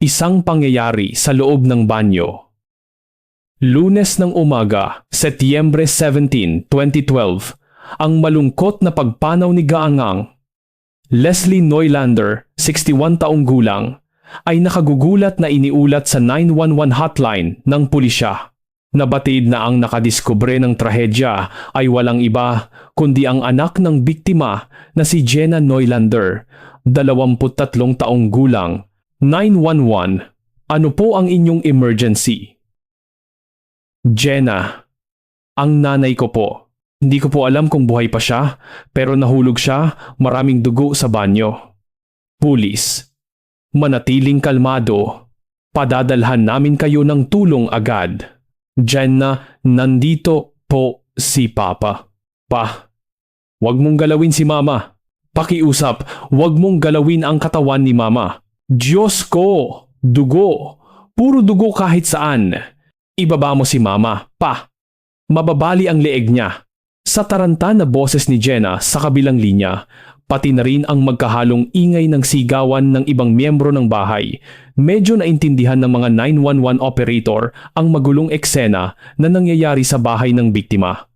Isang pangyayari sa loob ng banyo. Lunes ng umaga, Setyembre 17, 2012, ang malungkot na pagpanaw ni Gaangang. Leslie Neulander, 61 taong gulang, ay nakagugulat na iniulat sa 911 hotline ng pulisya. Nabatid na ang nakadiskubre ng trahedya ay walang iba kundi ang anak ng biktima na si Jenna Neulander, 23 taong gulang. 911, ano po ang inyong emergency? Jenna, ang nanay ko po. Hindi ko po alam kung buhay pa siya, pero nahulog siya, maraming dugo sa banyo. Pulis, manatiling kalmado. Padadalhan namin kayo ng tulong agad. Jenna, nandito po si Papa. Pa, wag mong galawin si Mama. Pakiusap, wag mong galawin ang katawan ni Mama. Diyos ko, dugo, puro dugo kahit saan. Ibaba mo si Mama, pa. Mababali ang leeg niya. Sa taranta na boses ni Jenna sa kabilang linya, pati na rin ang magkahalong ingay ng sigawan ng ibang miyembro ng bahay, medyo naintindihan ng mga 911 operator ang magulong eksena na nangyayari sa bahay ng biktima.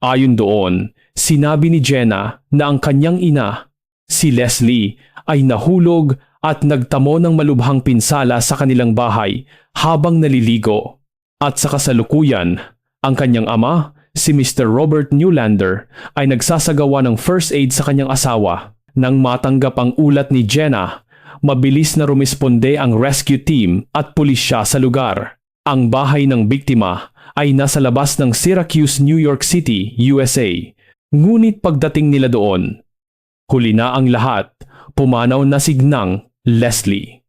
Ayon doon, sinabi ni Jenna na ang kanyang ina, si Leslie, ay nahulog at nagtamo ng malubhang pinsala sa kanilang bahay habang naliligo. At sa kasalukuyan, ang kanyang ama, si Mr. Robert Newlander, ay nagsasagawa ng first aid sa kanyang asawa. Nang matanggap ang ulat ni Jenna, mabilis na rumisponde ang rescue team at pulisya sa lugar. Ang bahay ng biktima ay nasa labas ng Syracuse, New York City, USA. Ngunit pagdating nila doon, huli na ang lahat, pumanaw na signang Leslie.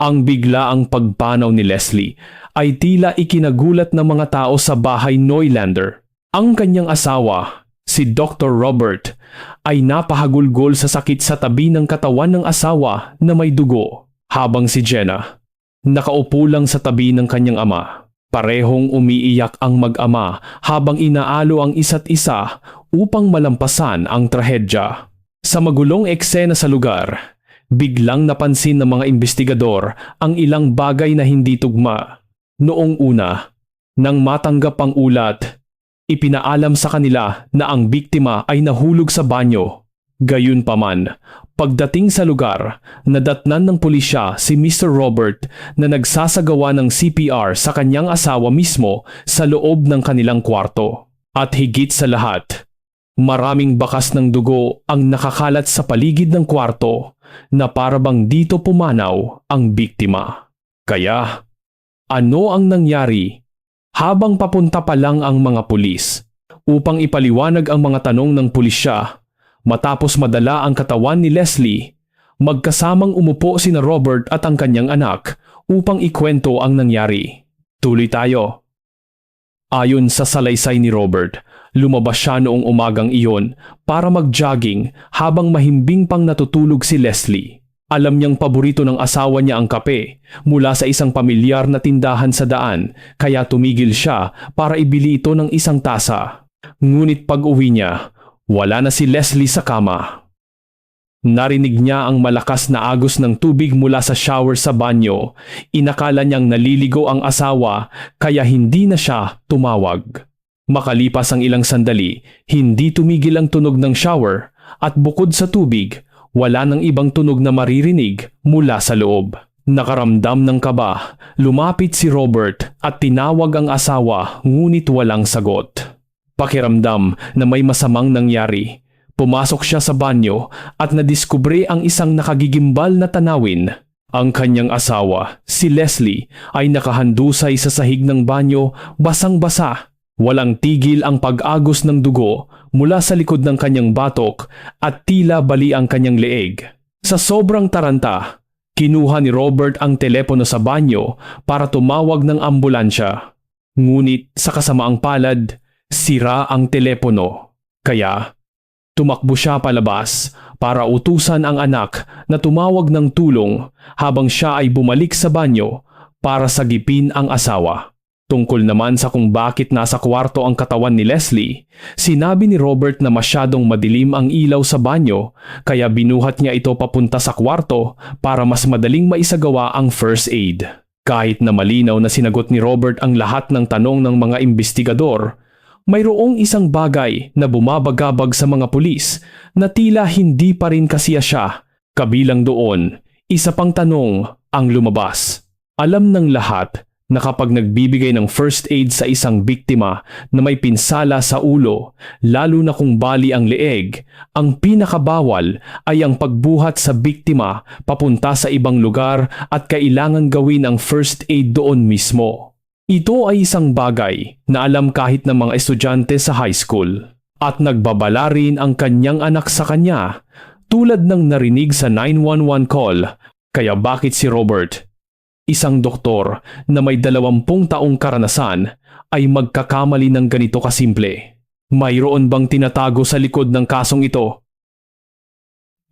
Ang biglaang pagpanaw ni Leslie ay tila ikinagulat ng mga tao sa bahay Neulander. Ang kanyang asawa, si Dr. Robert, ay napahagulgol sa sakit sa tabi ng katawan ng asawa na may dugo, habang si Jenna, nakaupo lang sa tabi ng kanyang ama. Parehong umiiyak ang mag-ama habang inaalo ang isa't isa upang malampasan ang trahedya. Sa magulong eksena sa lugar, biglang napansin ng mga investigador ang ilang bagay na hindi tugma. Noong una, nang matanggap ang ulat, ipinaalam sa kanila na ang biktima ay nahulog sa banyo. Gayunpaman, pagdating sa lugar, nadatnan ng pulisya si Mr. Robert na nagsasagawa ng CPR sa kanyang asawa mismo sa loob ng kanilang kwarto. At higit sa lahat, maraming bakas ng dugo ang nakakalat sa paligid ng kwarto na parabang dito pumanaw ang biktima. Kaya, ano ang nangyari habang papunta pa lang ang mga pulis upang ipaliwanag ang mga tanong ng pulisya matapos madala ang katawan ni Leslie magkasamang umupo sina Robert at ang kanyang anak upang ikwento ang nangyari. Tuloy tayo. Ayon sa salaysay ni Robert, lumabas siya noong umagang iyon para mag-jogging habang mahimbing pang natutulog si Leslie. Alam niyang paborito ng asawa niya ang kape mula sa isang pamilyar na tindahan sa daan kaya tumigil siya para ibili ito ng isang tasa. Ngunit pag uwi niya, wala na si Leslie sa kama. Narinig niya ang malakas na agos ng tubig mula sa shower sa banyo. Inakala niyang naliligo ang asawa kaya hindi na siya tumawag. Makalipas ang ilang sandali, hindi tumigil ang tunog ng shower at bukod sa tubig, wala nang ibang tunog na maririnig mula sa loob. Nakaramdam ng kaba, lumapit si Robert at tinawag ang asawa ngunit walang sagot. Pakiramdam na may masamang nangyari. Pumasok siya sa banyo at nadiskubre ang isang nakagigimbal na tanawin. Ang kanyang asawa, si Leslie, ay nakahandusay sa sahig ng banyo basang-basa. Walang tigil ang pag-agos ng dugo mula sa likod ng kanyang batok at tila bali ang kanyang leeg. Sa sobrang taranta, kinuha ni Robert ang telepono sa banyo para tumawag ng ambulansya. Ngunit sa kasamaang palad, sira ang telepono. Kaya, tumakbo siya palabas para utusan ang anak na tumawag ng tulong habang siya ay bumalik sa banyo para sagipin ang asawa. Tungkol naman sa kung bakit nasa kwarto ang katawan ni Leslie, sinabi ni Robert na masyadong madilim ang ilaw sa banyo kaya binuhat niya ito papunta sa kwarto para mas madaling maisagawa ang first aid. Kahit na malinaw na sinagot ni Robert ang lahat ng tanong ng mga investigador, mayroong isang bagay na bumabagabag sa mga pulis na tila hindi pa rin kasiya siya. Kabilang doon, isa pang tanong ang lumabas. Alam ng lahat na kapag nagbibigay ng first aid sa isang biktima na may pinsala sa ulo, lalo na kung bali ang leeg, ang pinakabawal ay ang pagbuhat sa biktima papunta sa ibang lugar at kailangan gawin ang first aid doon mismo. Ito ay isang bagay na alam kahit ng mga estudyante sa high school at nagbabala rin ang kanyang anak sa kanya tulad ng narinig sa 911 call. Kaya bakit si Robert isang doktor na may dalawampung taong karanasan ay magkakamali ng ganito kasimple. Mayroon bang tinatago sa likod ng kasong ito?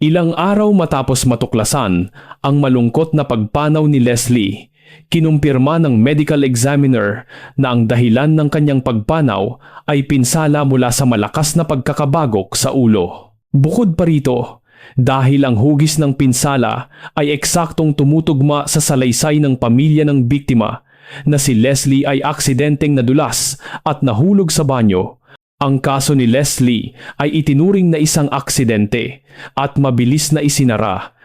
Ilang araw matapos matuklasan ang malungkot na pagpanaw ni Leslie, kinumpirma ng medical examiner na ang dahilan ng kanyang pagpanaw ay pinsala mula sa malakas na pagkakabagok sa ulo. Bukod pa rito, dahil ang hugis ng pinsala ay eksaktong tumutugma sa salaysay ng pamilya ng biktima na si Leslie ay aksidenteng nadulas at nahulog sa banyo. Ang kaso ni Leslie ay itinuring na isang aksidente at mabilis na isinara.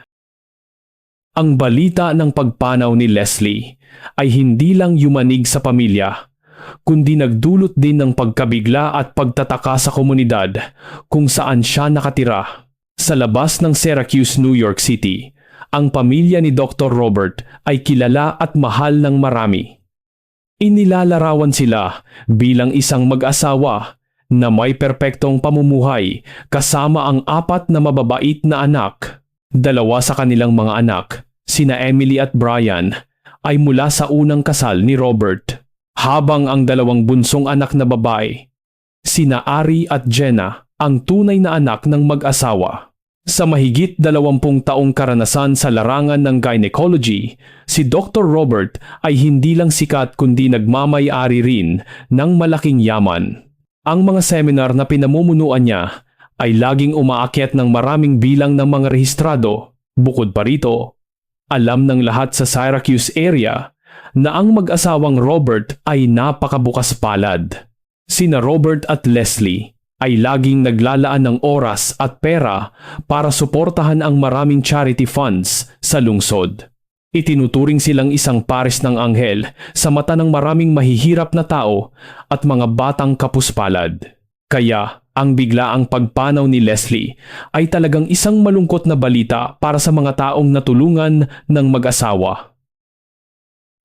Ang balita ng pagpanaw ni Leslie ay hindi lang yumanig sa pamilya, kundi nagdulot din ng pagkabigla at pagtataka sa komunidad kung saan siya nakatira. Sa labas ng Syracuse, New York City, ang pamilya ni Dr. Robert ay kilala at mahal ng marami. Inilalarawan sila bilang isang mag-asawa na may perpektong pamumuhay kasama ang apat na mababait na anak. Dalawa sa kanilang mga anak, sina Emily at Brian, ay mula sa unang kasal ni Robert. Habang ang dalawang bunsong anak na babae, sina Ari at Jenna, ang tunay na anak ng mag-asawa. Sa mahigit dalawampung taong karanasan sa larangan ng gynecology, si Dr. Robert ay hindi lang sikat kundi nagmamay-ari rin ng malaking yaman. Ang mga seminar na pinamumunuan niya ay laging umaakyat ng maraming bilang ng mga rehistrado. Bukod pa rito, alam ng lahat sa Syracuse area na ang mag-asawang Robert ay napakabukas palad. Sina Robert at Leslie ay laging naglalaan ng oras at pera para suportahan ang maraming charity funds sa lungsod. Itinuturing silang isang pares ng anghel sa mata ng maraming mahihirap na tao at mga batang kapuspalad. Kaya ang biglaang pagpanaw ni Leslie ay talagang isang malungkot na balita para sa mga taong natulungan ng mag-asawa.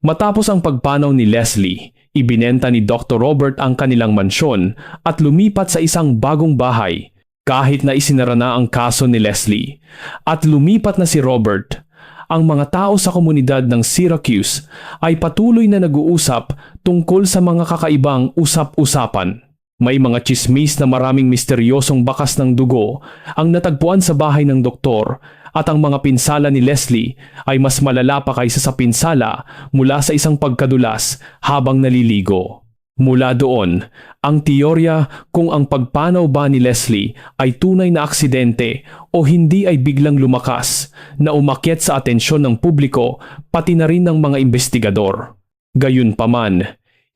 Matapos ang pagpanaw ni Leslie, ibinenta ni Dr. Robert ang kanilang mansyon at lumipat sa isang bagong bahay kahit na isinara na ang kaso ni Leslie. At lumipat na si Robert, ang mga tao sa komunidad ng Syracuse ay patuloy na nag-uusap tungkol sa mga kakaibang usap-usapan. May mga chismis na maraming misteryosong bakas ng dugo ang natagpuan sa bahay ng doktor at ang mga pinsala ni Leslie ay mas malala pa kaysa sa pinsala mula sa isang pagkadulas habang naliligo. Mula doon, ang teorya kung ang pagpanaw ba ni Leslie ay tunay na aksidente o hindi ay biglang lumakas na umakyat sa atensyon ng publiko pati na rin ng mga investigador. Gayunpaman,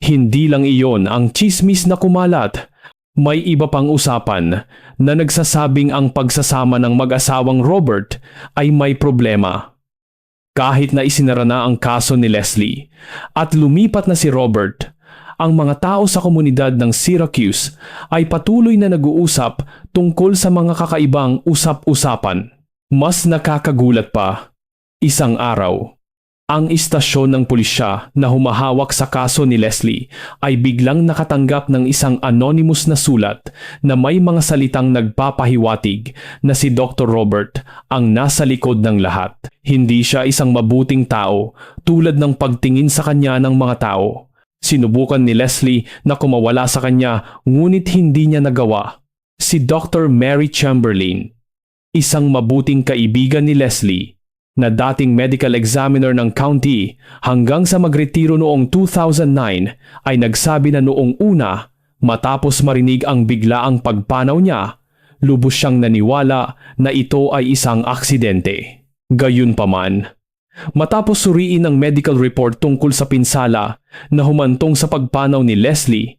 hindi lang iyon ang chismis na kumalat. May iba pang usapan na nagsasabing ang pagsasama ng mag-asawang Robert ay may problema. Kahit na isinara na ang kaso ni Leslie at lumipat na si Robert, ang mga tao sa komunidad ng Syracuse ay patuloy na nag-uusap tungkol sa mga kakaibang usap-usapan. Mas nakakagulat pa, isang araw, ang istasyon ng pulisya na humahawak sa kaso ni Leslie ay biglang nakatanggap ng isang anonymous na sulat na may mga salitang nagpapahiwatig na si Dr. Robert ang nasa likod ng lahat. Hindi siya isang mabuting tao tulad ng pagtingin sa kanya ng mga tao. Sinubukan ni Leslie na kumawala sa kanya ngunit hindi niya nagawa. Si Dr. Mary Chamberlain, isang mabuting kaibigan ni Leslie, na dating medical examiner ng county hanggang sa magretiro noong 2009 ay nagsabi na noong una matapos marinig ang biglaang pagpanaw niya, lubos siyang naniwala na ito ay isang aksidente. Gayunpaman, matapos suriin ang medical report tungkol sa pinsala na humantong sa pagpanaw ni Leslie,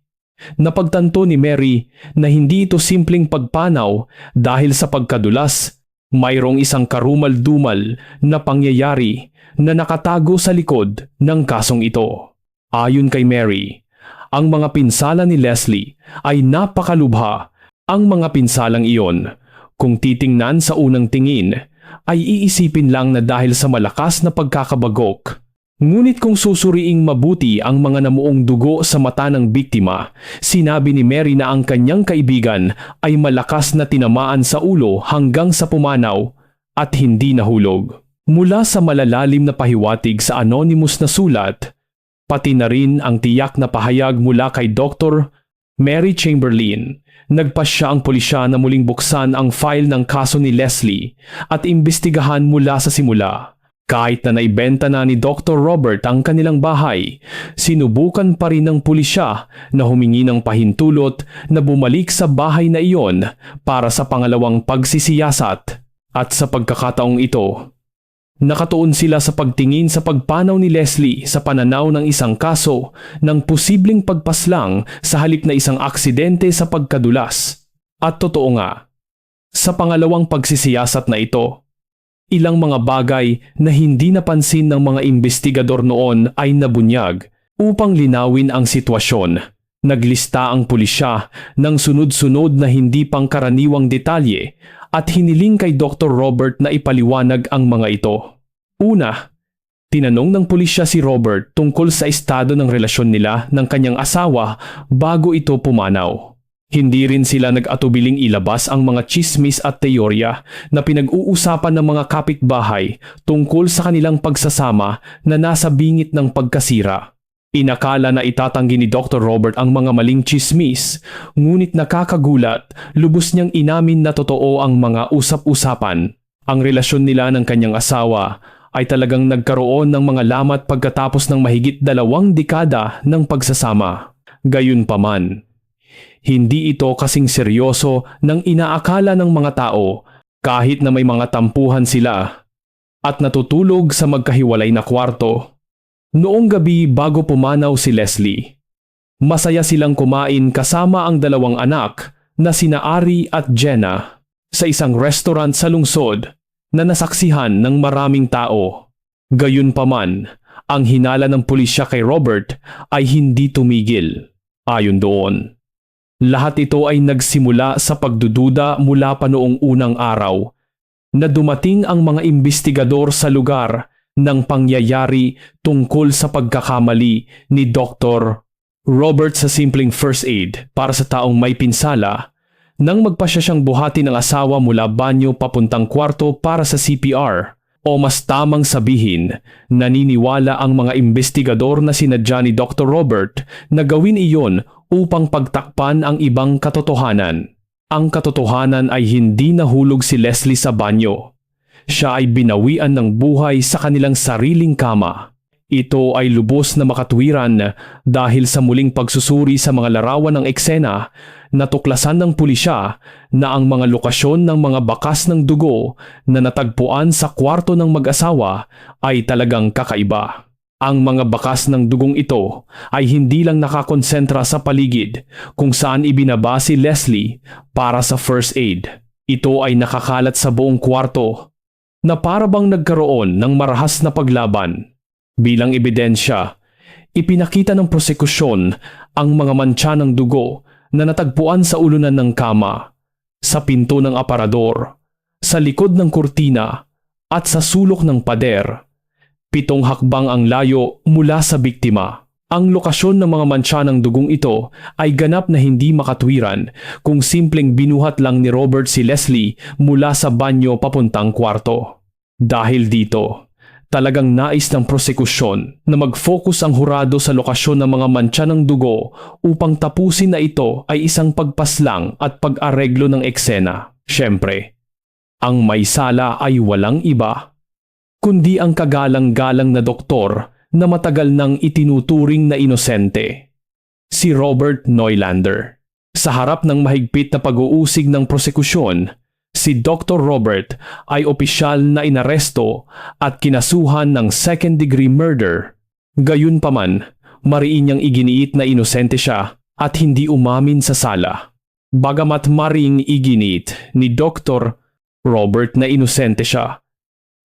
napagtanto ni Mary na hindi ito simpleng pagpanaw dahil sa pagkadulas mayroong isang karumal-dumal na pangyayari na nakatago sa likod ng kasong ito. Ayon kay Mary, ang mga pinsala ni Leslie ay napakalubha. Ang mga pinsalang iyon, kung titingnan sa unang tingin, ay iisipin lang na dahil sa malakas na pagkakabagok Ngunit kung susuriing mabuti ang mga namuong dugo sa mata ng biktima, sinabi ni Mary na ang kanyang kaibigan ay malakas na tinamaan sa ulo hanggang sa pumanaw at hindi nahulog. Mula sa malalalim na pahiwatig sa anonymous na sulat, pati na rin ang tiyak na pahayag mula kay Dr. Mary Chamberlain, nagpasya ang pulisya na muling buksan ang file ng kaso ni Leslie at imbestigahan mula sa simula. Kahit na naibenta na ni Dr. Robert ang kanilang bahay, sinubukan pa rin ng pulisya na humingi ng pahintulot na bumalik sa bahay na iyon para sa pangalawang pagsisiyasat. At sa pagkakataong ito, nakatuon sila sa pagtingin sa pagpanaw ni Leslie sa pananaw ng isang kaso ng posibleng pagpaslang sa halip na isang aksidente sa pagkadulas. At totoo nga, sa pangalawang pagsisiyasat na ito, ilang mga bagay na hindi napansin ng mga investigador noon ay nabunyag upang linawin ang sitwasyon. Naglista ang pulisya ng sunod-sunod na hindi pangkaraniwang detalye at hiniling kay Dr. Robert na ipaliwanag ang mga ito. Una, tinanong ng pulisya si Robert tungkol sa estado ng relasyon nila ng kanyang asawa bago ito pumanaw. Hindi rin sila nag-atubiling ilabas ang mga chismis at teorya na pinag-uusapan ng mga kapitbahay tungkol sa kanilang pagsasama na nasa bingit ng pagkasira. Inakala na itatanggi ni Dr. Robert ang mga maling chismis, ngunit nakakagulat, lubos niyang inamin na totoo ang mga usap-usapan. Ang relasyon nila ng kanyang asawa ay talagang nagkaroon ng mga lamat pagkatapos ng mahigit dalawang dekada ng pagsasama. Gayunpaman, hindi ito kasing seryoso ng inaakala ng mga tao kahit na may mga tampuhan sila at natutulog sa magkahiwalay na kwarto. Noong gabi bago pumanaw si Leslie, masaya silang kumain kasama ang dalawang anak na sina Ari at Jenna sa isang restaurant sa lungsod na nasaksihan ng maraming tao. Gayunpaman, ang hinala ng pulisya kay Robert ay hindi tumigil. Ayon doon, lahat ito ay nagsimula sa pagdududa mula pa noong unang araw na dumating ang mga investigador sa lugar ng pangyayari tungkol sa pagkakamali ni Dr. Robert sa simpleng first aid para sa taong may pinsala nang magpasya siyang buhati ng asawa mula banyo papuntang kwarto para sa CPR o mas tamang sabihin, naniniwala ang mga investigador na sinadya ni Dr. Robert na gawin iyon upang pagtakpan ang ibang katotohanan. Ang katotohanan ay hindi nahulog si Leslie sa banyo. Siya ay binawian ng buhay sa kanilang sariling kama. Ito ay lubos na makatwiran dahil sa muling pagsusuri sa mga larawan ng eksena, natuklasan ng pulisya na ang mga lokasyon ng mga bakas ng dugo na natagpuan sa kwarto ng mag-asawa ay talagang kakaiba. Ang mga bakas ng dugong ito ay hindi lang nakakonsentra sa paligid kung saan ibinaba si Leslie para sa first aid. Ito ay nakakalat sa buong kwarto na parabang nagkaroon ng marahas na paglaban. Bilang ebidensya, ipinakita ng prosekusyon ang mga mancha ng dugo na natagpuan sa ulunan ng kama, sa pinto ng aparador, sa likod ng kurtina at sa sulok ng pader Pitong hakbang ang layo mula sa biktima. Ang lokasyon ng mga mancha ng dugong ito ay ganap na hindi makatwiran kung simpleng binuhat lang ni Robert si Leslie mula sa banyo papuntang kwarto. Dahil dito, talagang nais ng prosekusyon na mag-focus ang hurado sa lokasyon ng mga mancha ng dugo upang tapusin na ito ay isang pagpaslang at pag-areglo ng eksena. Siyempre, ang may sala ay walang iba kundi ang kagalang-galang na doktor na matagal nang itinuturing na inosente. Si Robert Neulander. Sa harap ng mahigpit na pag-uusig ng prosekusyon, si Dr. Robert ay opisyal na inaresto at kinasuhan ng second-degree murder. Gayunpaman, mariin niyang iginiit na inosente siya at hindi umamin sa sala. Bagamat maring iginit ni Dr. Robert na inosente siya,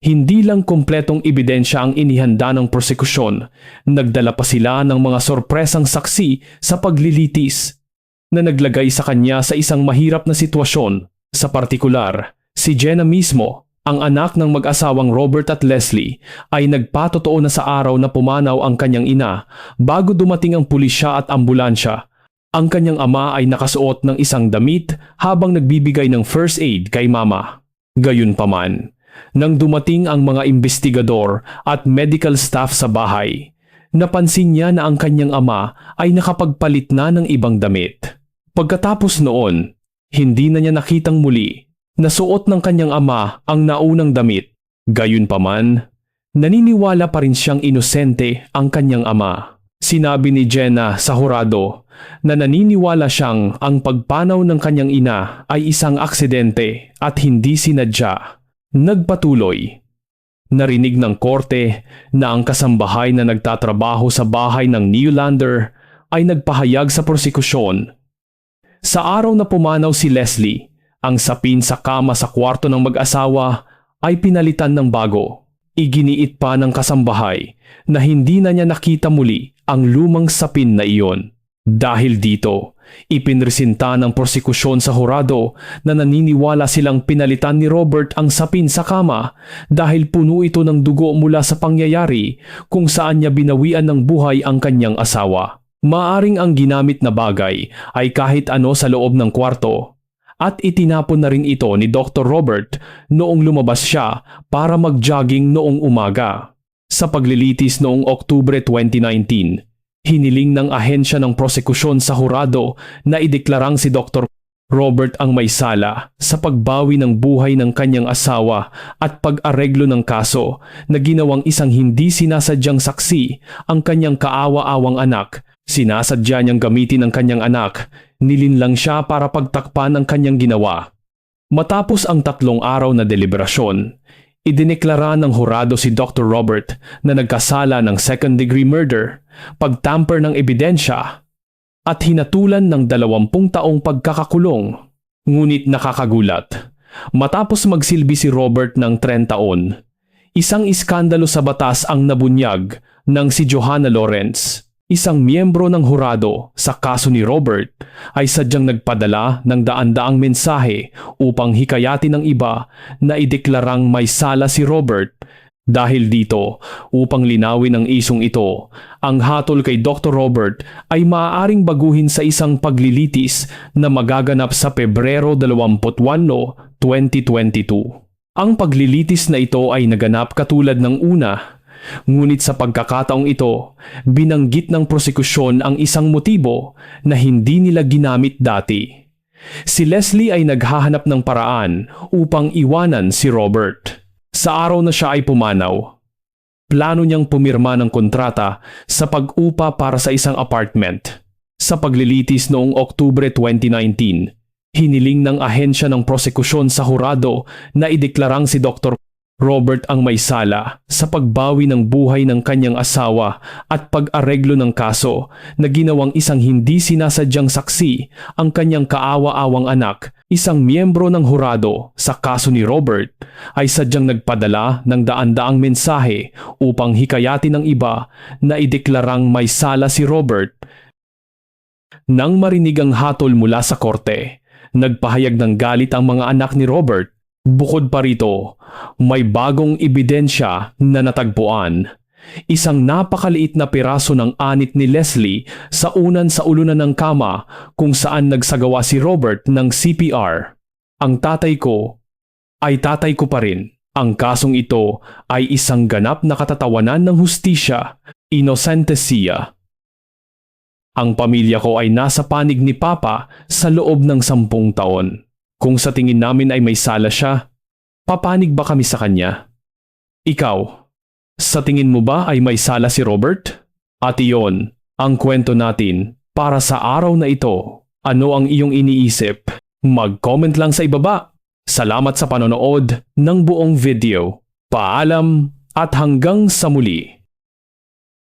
hindi lang kompletong ebidensya ang inihanda ng prosekusyon, nagdala pa sila ng mga sorpresang saksi sa paglilitis na naglagay sa kanya sa isang mahirap na sitwasyon. Sa partikular, si Jenna mismo, ang anak ng mag-asawang Robert at Leslie, ay nagpatotoo na sa araw na pumanaw ang kanyang ina bago dumating ang pulisya at ambulansya. Ang kanyang ama ay nakasuot ng isang damit habang nagbibigay ng first aid kay mama. Gayunpaman, nang dumating ang mga investigador at medical staff sa bahay, napansin niya na ang kanyang ama ay nakapagpalit na ng ibang damit. Pagkatapos noon, hindi na niya nakitang muli na suot ng kanyang ama ang naunang damit. Gayunpaman, naniniwala pa rin siyang inosente ang kanyang ama. Sinabi ni Jenna sa hurado na naniniwala siyang ang pagpanaw ng kanyang ina ay isang aksidente at hindi sinadya. Nagpatuloy. Narinig ng korte na ang kasambahay na nagtatrabaho sa bahay ng Newlander ay nagpahayag sa prosekusyon. Sa araw na pumanaw si Leslie, ang sapin sa kama sa kwarto ng mag-asawa ay pinalitan ng bago. Iginiit pa ng kasambahay na hindi na niya nakita muli ang lumang sapin na iyon. Dahil dito, ipinresinta ng prosekusyon sa hurado na naniniwala silang pinalitan ni Robert ang sapin sa kama dahil puno ito ng dugo mula sa pangyayari kung saan niya binawian ng buhay ang kanyang asawa. Maaring ang ginamit na bagay ay kahit ano sa loob ng kwarto at itinapon na rin ito ni Dr. Robert noong lumabas siya para mag-jogging noong umaga. Sa paglilitis noong Oktubre 2019, Hiniling ng ahensya ng prosekusyon sa hurado na ideklarang si Dr. Robert ang may sala sa pagbawi ng buhay ng kanyang asawa at pag-areglo ng kaso na ginawang isang hindi sinasadyang saksi ang kanyang kaawa-awang anak. Sinasadya niyang gamitin ang kanyang anak, nilinlang siya para pagtakpan ang kanyang ginawa. Matapos ang tatlong araw na deliberasyon, Idineklara ng hurado si Dr. Robert na nagkasala ng second-degree murder, pagtamper ng ebidensya, at hinatulan ng dalawampung taong pagkakakulong. Ngunit nakakagulat. Matapos magsilbi si Robert ng 30 taon, isang iskandalo sa batas ang nabunyag ng si Johanna Lawrence Isang miyembro ng hurado sa kaso ni Robert ay sadyang nagpadala ng daan-daang mensahe upang hikayatin ng iba na ideklarang may sala si Robert. Dahil dito, upang linawin ang isong ito, ang hatol kay Dr. Robert ay maaaring baguhin sa isang paglilitis na magaganap sa Pebrero 28, 2022. Ang paglilitis na ito ay naganap katulad ng una Ngunit sa pagkakataong ito, binanggit ng prosekusyon ang isang motibo na hindi nila ginamit dati. Si Leslie ay naghahanap ng paraan upang iwanan si Robert. Sa araw na siya ay pumanaw, plano niyang pumirma ng kontrata sa pag-upa para sa isang apartment. Sa paglilitis noong Oktubre 2019, hiniling ng ahensya ng prosekusyon sa hurado na ideklarang si Dr. Robert ang may sala sa pagbawi ng buhay ng kanyang asawa at pag-areglo ng kaso na ginawang isang hindi sinasadyang saksi ang kanyang kaawa-awang anak, isang miyembro ng hurado sa kaso ni Robert, ay sadyang nagpadala ng daan-daang mensahe upang hikayatin ng iba na ideklarang may sala si Robert. Nang marinig ang hatol mula sa korte, nagpahayag ng galit ang mga anak ni Robert Bukod pa rito, may bagong ebidensya na natagpuan. Isang napakaliit na piraso ng anit ni Leslie sa unan sa ulunan ng kama kung saan nagsagawa si Robert ng CPR. Ang tatay ko ay tatay ko pa rin. Ang kasong ito ay isang ganap na katatawanan ng hustisya, inosente siya. Ang pamilya ko ay nasa panig ni Papa sa loob ng sampung taon. Kung sa tingin namin ay may sala siya, papanig ba kami sa kanya? Ikaw, sa tingin mo ba ay may sala si Robert? At iyon, ang kwento natin para sa araw na ito. Ano ang iyong iniisip? Mag-comment lang sa ibaba. Salamat sa panonood ng buong video. Paalam at hanggang sa muli.